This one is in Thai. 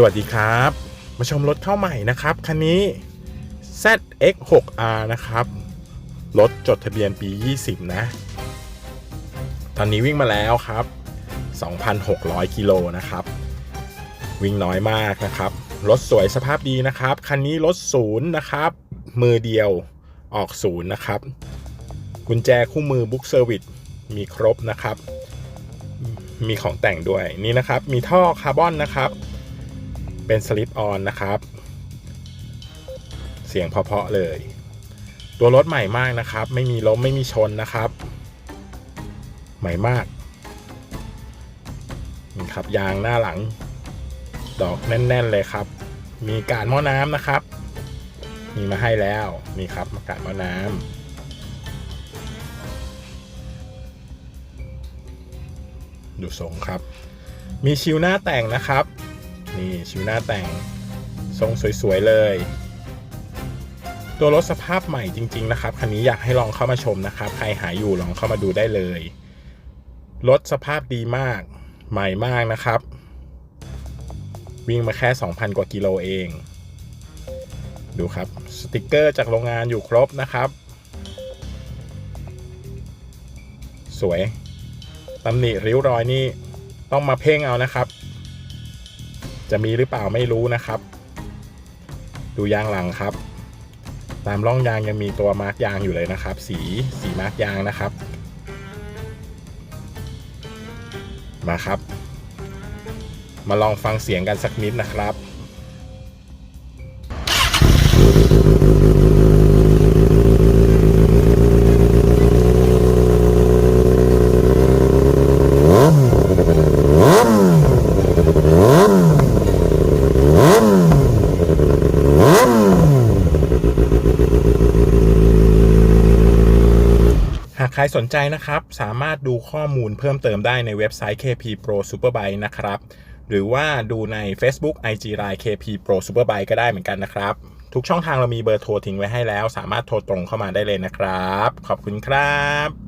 สวัสดีครับ มาชมรถเข้าใหม่นะครับ คันนี้ ZX6R นะครับ รถจดทะเบียนปี 20 นะ ตอนนี้วิ่งมาแล้วครับ 2,600 กิโลนะครับ วิ่งน้อยมากนะครับ รถสวยสภาพดีนะครับ คันนี้รถศูนย์นะครับ มือเดียวออกศูนย์นะครับ กุญแจคู่มือบุ๊กเซอร์วิสมีครบนะครับ มีของแต่งด้วยนี่นะครับ มีท่อคาร์บอนนะครับ เป็นสลิปออนนะครับ เสียงเพาะๆเลย ตัวรถใหม่มากนะครับ ไม่มีล้มไม่มีชนนะครับ ใหม่มากนี่ครับยางหน้าหลัง ดอกแน่น ๆเลยครับ มีการหม้อน้ำนะครับ มีมาให้แล้วนี่ครับมาการหม้อน้ำดูทรงครับ มีชิวหน้าแต่งนะครับ นี่ชิวหน้าแต่งทรงสวย ๆ เลย ตัวรถสภาพใหม่จริง ๆ นะครับ คันนี้อยากให้ลองเข้ามาชมนะครับ ใครหาอยู่ลองเข้ามาดูได้เลย รถสภาพดีมาก ใหม่มากนะครับ วิ่งมาแค่ 2,000 กว่ากิโลเอง ดูครับ สติกเกอร์จากโรงงานอยู่ครบนะครับ สวยตำหนิริ้วรอยนี่ต้องมาเพ่งเอานะครับ จะมีหรือเปล่าไม่รู้นะครับ ดูยางหลังครับ ตามร่องยางยังมีตัวมาร์กยางอยู่เลยนะครับ สีสีมาร์กยางนะครับ มาครับ มาลองฟังเสียงกันสักนิดนะครับ หากใครสนใจนะครับ สามารถดูข้อมูลเพิ่มเติมได้ในเว็บไซต์ KP Pro Superbike นะครับ หรือว่าดูใน Facebook IG Line KP Pro Superbike ก็ได้เหมือนกันนะครับ ทุกช่องทางเรามีเบอร์โทรทิ้งไว้ให้แล้ว สามารถโทรตรงเข้ามาได้เลยนะครับ ขอบคุณครับ